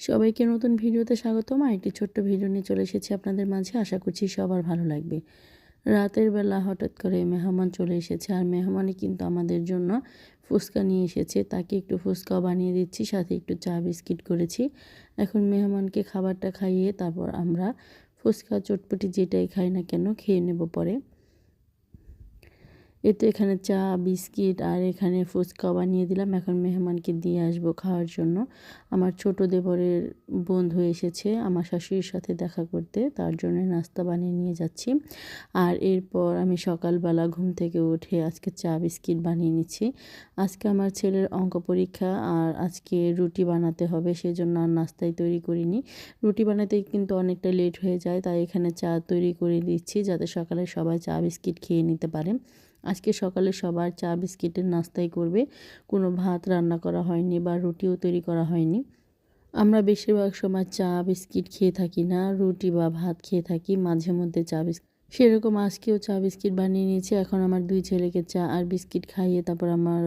সবাইকে নতুন ভিডিওতে স্বাগতম। আর একটি ছোট্ট ভিডিও নিয়ে চলে এসেছি আপনাদের মাঝে। আশা করছি সবার ভালো লাগবে। রাতের বেলা হঠাৎ করে মেহমান চলে এসেছে। আর মেহমানই কিন্তু আমাদের জন্য ফুচকা নিয়ে এসেছে। তাকে একটু ফুচকাও বানিয়ে দিচ্ছি, সাথে একটু চা, বিস্কিট করেছি। এখন মেহমানকে খাবারটা খাইয়ে তারপর আমরা ফুচকা, চটপটি যেটাই খাই না কেন খেয়ে নেব পরে। এতে এখানে চা, বিস্কিট আর এখানে ফুচকা বানিয়ে দিলাম। এখন মেহমানকে দিয়ে আসব খাওয়ার জন্য। আমার ছোট দেবরের বন্ধু এসেছে আমার শাশুড়ির সাথে দেখা করতে, তার জন্য নাস্তা বানিয়ে নিয়ে যাচ্ছি। আর এরপর আমি সকালবেলা ঘুম থেকে উঠে আজকে চা, বিস্কিট বানিয়ে নিচ্ছি। আজকে আমার ছেলের অঙ্ক পরীক্ষা আর আজকে রুটি বানাতে হবে, সেজন্য আর নাস্তাই তৈরি করিনি। রুটি বানাতে কিন্তু অনেকটা লেট হয়ে যায়, তাই এখানে চা তৈরি করে দিচ্ছি যাতে সকালে সবাই চা, বিস্কিট খেয়ে নিতে পারে। আজকে সকালে সবার চা, বিস্কিটের নাস্তাই করবে। কোনো ভাত রান্না করা হয়নি বা রুটিও তৈরি করা হয়নি। আমরা বেশিরভাগ সময় চা, বিস্কিট খেয়ে থাকি না, রুটি বা ভাত খেয়ে থাকি, মাঝে মধ্যে চা বিস্কিট সেরকম আজকেও চা, বিস্কিট বানিয়ে নিয়েছি। এখন আমার দুই ছেলেকে চা আর বিস্কিট খাইয়ে তারপর আমার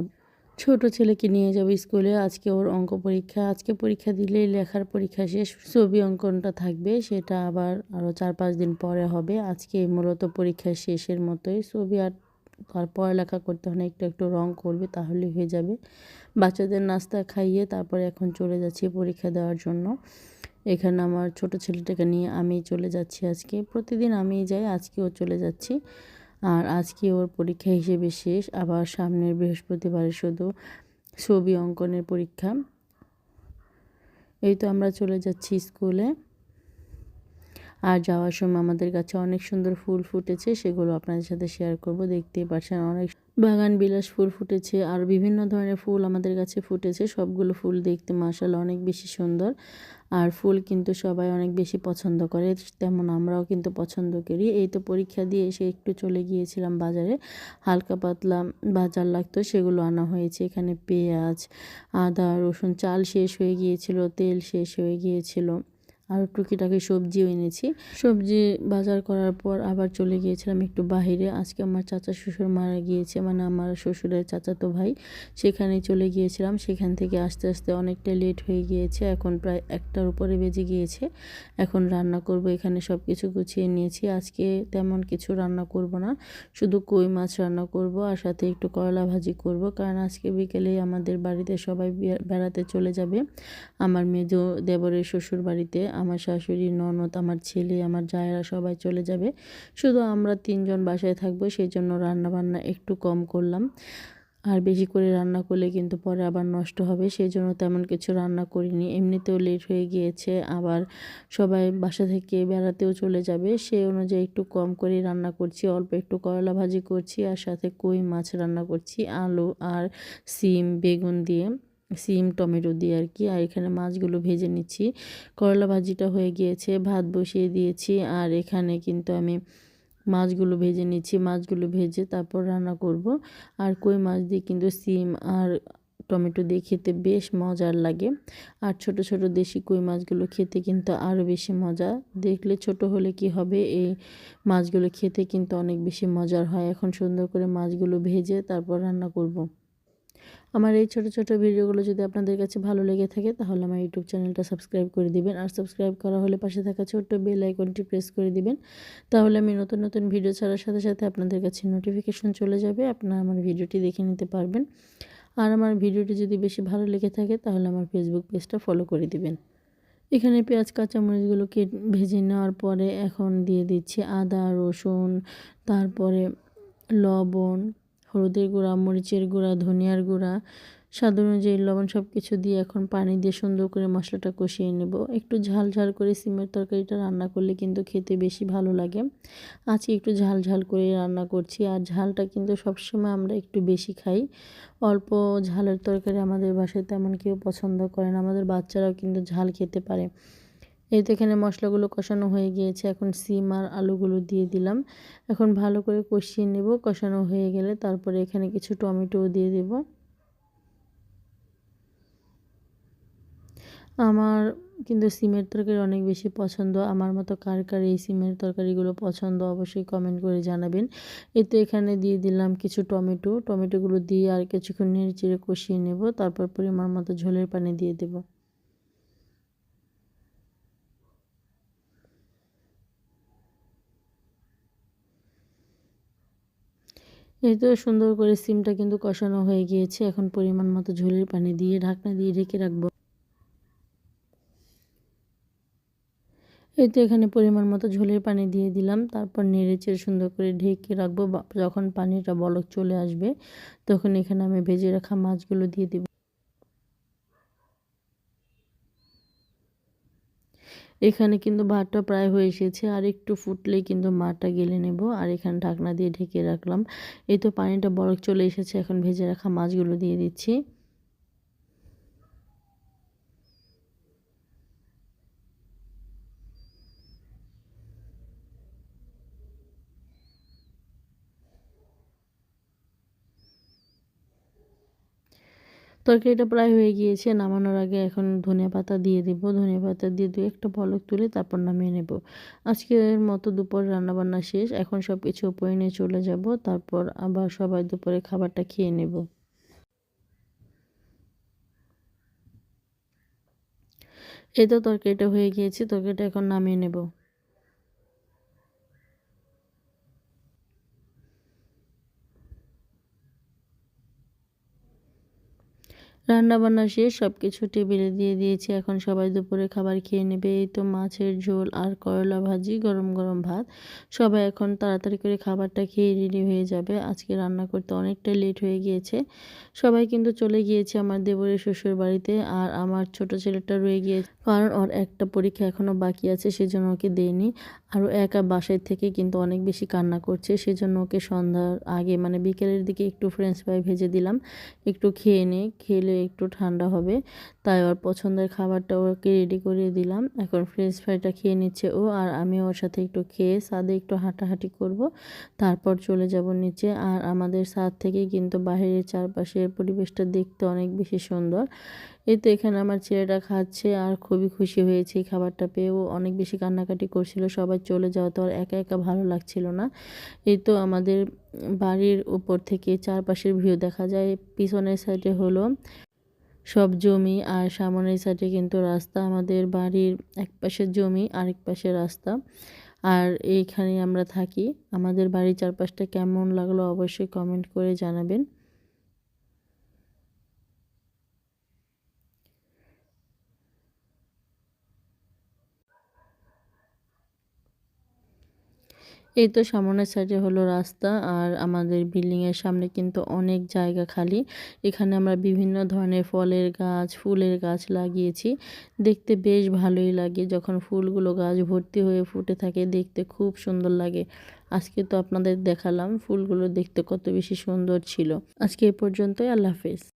ছোট ছেলেকে নিয়ে যাব স্কুলে। আজকে ওর অঙ্ক পরীক্ষা। আজকে পরীক্ষা দিলেই লেখার পরীক্ষা শেষ। ছবি অঙ্কনটা থাকবে। সেটা আবার আরও চার পাঁচ দিন পরে হবে। আজকে মূলত পরীক্ষা শেষের মতোই। ছবি আর আর পড়ালেখা করতে হয় না, একটু একটু রং করবে তাহলে হয়ে যাবে। বাচ্চাদের নাস্তা খাইয়ে তারপরে এখন চলে যাচ্ছি পরীক্ষা দেওয়ার জন্য। এখানে আমার ছোট ছেলেটাকে নিয়ে আমি চলে যাচ্ছি আজকে। প্রতিদিন আমিই যাই আজকেও চলে যাচ্ছি। আর আজকে ওর পরীক্ষা হিসেবে শেষ, আবার সামনের বৃহস্পতিবারে শুধু ছবি অঙ্কনের পরীক্ষা। এই তো আমরা চলে যাচ্ছি স্কুলে। আর যাওয়ার সময় আমাদের কাছে অনেক সুন্দর ফুল ফুটেছে, সেগুলো আপনাদের সাথে শেয়ার করব। দেখতেই পাচ্ছেন অনেক বাগান বিলাস ফুল ফুটেছে আর বিভিন্ন ধরনের ফুল আমাদের কাছে ফুটেছে। সবগুলো ফুল দেখতে মাসাল অনেক বেশি সুন্দর আর ফুল কিন্তু সবাই অনেক বেশি পছন্দ করে, তেমন আমরাও কিন্তু পছন্দ করি। এই তো পরীক্ষা দিয়ে এসে একটু চলে গিয়েছিলাম বাজারে, হালকা পাতলা বাজার লাগতো, সেগুলো আনা হয়েছে। এখানে পেঁয়াজ, আদা, রসুন, চাল শেষ হয়ে গিয়েছিল, তেল শেষ হয়ে গিয়েছিল। আর টুকিটাকি সবজিও এনেছি। সবজি বাজার করার পর আবার চলে গিয়েছিলাম একটু বাহিরে। আজকে আমার চাচা শ্বশুর মারা গিয়েছে মানে আমার শ্বশুরের চাচাতো ভাই। সেখানে চলে গিয়েছিলাম। সেখান থেকে আস্তে আস্তে অনেকটা লেট হয়ে গিয়েছে। এখন প্রায় একটার উপরে বেজে গিয়েছে। এখন রান্না করব, এখানে সব কিছু গুছিয়ে নিয়েছি। আজকে তেমন কিছু রান্না করব না। শুধু কই মাছ রান্না করব আর সাথে একটু করলা ভাজি করব। কারণ আজকে বিকেলেই আমাদের বাড়িতে সবাই বেড়াতে চলে যাবে। আমার মেজ দেবরের শ্বশুর বাড়িতে আমার শাশুড়ি, ননদ, আমার ছেলে, আমার জায়েরা সবাই চলে যাবে। শুধু আমরা তিনজন বাসায় থাকব সেই জন্য রান্নাবান্না একটু কম করলাম। আর বেশি করে রান্না করলে কিন্তু পরে আবার নষ্ট হবে সেই জন্য তেমন কিছু রান্না করিনি। এমনিতেও লেট হয়ে গিয়েছে, আবার সবাই বাসা থেকে বেড়াতেও চলে যাবে। সেই অনুযায়ী একটু কম করে রান্না করছি, অল্প একটু করলা ভাজি করছি, আর সাথে কই মাছ রান্না করছি, আলু আর সিম, বেগুন দিয়ে। সিম, টমেটো দিয়ে আর কি। আর এখানে মাছগুলো ভেজে নিচ্ছি। করলা ভাজিটা হয়ে গিয়েছে, ভাত বসিয়ে দিয়েছি। আর এখানে কিন্তু আমি মাছগুলো ভেজে নিচ্ছি। মাছগুলো ভেজে তারপর রান্না করব। আর কই মাছ দিয়ে কিন্তু সিম আর টমেটো দিয়ে খেতে বেশ মজার লাগে। আর ছোট ছোট দেশি কই মাছগুলো খেতে কিন্তু আরও বেশি মজা। দেখলে ছোট হলে কি হবে? এই মাছগুলো খেতে কিন্তু অনেক বেশি মজার হয়। এখন সুন্দর করে মাছগুলো ভেজে তারপর রান্না করব। আমার এই ছোট ছোট ভিডিওগুলো যদি আপনাদের কাছে ভালো লেগে থাকে, তাহলে আমার ইউটিউব চ্যানেলটা সাবস্ক্রাইব করে দিবেন। আর সাবস্ক্রাইব করা হলে পাশে থাকা ছোট্ট বেল আইকনটি প্রেস করে দিবেন। তাহলে আমি নতুন নতুন ভিডিও ছাড়ার সাথে সাথে আপনাদের কাছে নোটিফিকেশন চলে যাবে, আপনারা আমার ভিডিওটি দেখে নিতে পারবেন। আর আমার ভিডিওটি যদি বেশি ভালো লেগে থাকে, তাহলে আমার ফেসবুক পেজটা ফলো করে দিবেন। এখানে পেঁয়াজ কাঁচামরিচগুলোকে ভেজে নেওয়ার পরে এখন দিয়ে দিচ্ছি আদা, রসুন, তারপরে লবণ হলুদের গুঁড়া, মরিচের গুঁড়া, ধনিয়ার গুঁড়া, স্বাদ অনুযায়ী লবণ সব কিছু দিয়ে এখন পানি দিয়ে সুন্দর করে মশলাটা কষিয়ে নেব। একটু ঝাল ঝাল করে সিমের তরকারিটা রান্না করলে কিন্তু খেতে বেশি ভালো লাগে। আজকে একটু ঝাল ঝাল করে রান্না করছি আর ঝালটা কিন্তু সবসময় আমরা একটু বেশি খাই। অল্প ঝালের তরকারি আমাদের বাসায় তেমন কেউ পছন্দ করে না, আমাদের বাচ্চারাও কিন্তু ঝাল খেতে পারে। এই তো এখানে মশলাগুলো কষানো হয়ে গিয়েছে। এখন সিম আর আলুগুলো দিয়ে দিলাম। এখন ভালো করে কষিয়ে নেব। কষানো হয়ে গেলে তারপরে এখানে কিছু টমেটোও দিয়ে দেব। আমার কিন্তু সিমের তরকারি অনেক বেশি পছন্দ। আমার মতো কার কার এই সিমের তরকারিগুলো পছন্দ অবশ্যই কমেন্ট করে জানাবেন। এই তো এখানে দিয়ে দিলাম কিছু টমেটো। টমেটোগুলো দিয়ে আর কিছুক্ষণ নেড়ে চেড়ে কষিয়ে নেব। তারপর পরিমাণ মতো ঝোলের পানি দিয়ে দেবো। এই তো সুন্দর করে সিমটা কিন্তু কষানো হয়ে গিয়েছে। এখন পরিমাণ মতো ঝোলের পানি দিয়ে ঢাকনা দিয়ে ঢেকে রাখব। এই তো এখানে পরিমাণ মতো ঝোলের পানি দিয়ে দিলাম। তারপর নেড়েচেড়ে সুন্দর করে ঢেকে রাখব। যখন পানিটা বলক চলে আসবে, তখন এখানে আমি ভেজে রাখা মাছগুলো দিয়ে দিব। এখানে কিন্তু ভাতটা প্রায় হয়ে এসেছে, আর একটু ফুটলেই কিন্তু মাটা গেলে নেব। আর এখানে ঢাকনা দিয়ে ঢেকে রাখলাম। এই তো পানিটা বরফ চলে এসেছে, এখন ভেজে রাখা মাছগুলো দিয়ে দিচ্ছি। তরকারিটা প্রায় হয়ে গিয়েছে, নামানোর আগে এখন ধনিয়া পাতা দিয়ে দিব। ধনিয়া পাতা দিয়ে দু একটা পলক তুলে তারপর নামিয়ে নেব। আজকের মতো দুপুর রান্নাবান্না শেষ, এখন সব কিছু উপরে নিয়ে চলে যাব, তারপর আবার সবাই দুপুরে খাবারটা খেয়ে নেব। এই তো তরকারিটা হয়ে গিয়েছে, তরকারিটা এখন নামিয়ে নেব। রান্নাবান্না শেষ সব কিছু টেবিলে দিয়ে দিয়েছি। এখন সবাই দুপুরে খাবার খেয়ে নেবে। এই তো মাছের ঝোল আর করলা ভাজি, গরম গরম ভাত। সবাই এখন তাড়াতাড়ি করে খাবারটা খেয়ে রেডি হয়ে যাবে। আজকে রান্না করতে অনেকটা লেট হয়ে গিয়েছে। সবাই কিন্তু চলে গিয়েছে আমার দেবরের শ্বশুর বাড়িতে আর আমার ছোট ছেলেটা রয়ে গিয়েছে। কারণ ওর একটা পরীক্ষা এখনও বাকি আছে, সেজন্য ওকে দেয়নি। আরও একা বাসায় থেকে কিন্তু অনেক বেশি কান্না করছে, সেজন্য ওকে সন্ধ্যার আগে মানে বিকেলের দিকে একটু ফ্রেঞ্চ ফ্রাই ভেজে দিলাম। একটু খেয়ে নে, খেলে একটু ঠান্ডা হবে, তাই ওর পছন্দের খাবারটা ওকে রেডি করে দিলাম। এখন ফ্রেঞ্চ ফ্রাইটা খেয়ে নিচ্ছে ও, আর আমি ওর সাথে একটু খেয়ে সাদে একটু হাঁটাহাঁটি করব, তারপর চলে যাব নিচে। আর আমাদের সাদ থেকে কিন্তু বাহিরের চারপাশের পরিবেশটা দেখতে অনেক বেশি সুন্দর। এই তো এখানে আমার ছেলেটা খাচ্ছে, আর খুবই খুশি হয়েছে, খাবারটা পেয়ে ও অনেক বেশি কান্নাকাটি করছিল, সবাই চলে যাওয়া তো আর একা একা ভালো লাগছিল না। এই তো আমাদের বাড়ির উপর থেকে চারপাশের ভিউ দেখা যায়, পিছনের সাইডে হলো সব জমি আর সামনের সাইডে কিন্তু রাস্তা, আমাদের বাড়ির এক পাশে জমি, আরেক পাশে রাস্তা। আর এইখানে আমরা থাকি, আমাদের বাড়ির চারপাশটা কেমন লাগল অবশ্যই কমেন্ট করে জানাবেন। এই তো সামনের সাইডে হলো রাস্তা আর আমাদের বিল্ডিংয়ের সামনে কিন্তু অনেক জায়গা খালি। এখানে আমরা বিভিন্ন ধরনের ফলের গাছ, ফুলের গাছ লাগিয়েছি। দেখতে বেশ ভালোই লাগে যখন ফুলগুলো গাছ ভর্তি হয়ে ফুটে থাকে, দেখতে খুব সুন্দর লাগে। আজকে তো আপনাদের দেখালাম ফুলগুলো দেখতে কত বেশি সুন্দর ছিল। আজকে এ পর্যন্তই, আল্লাহ হাফেজ।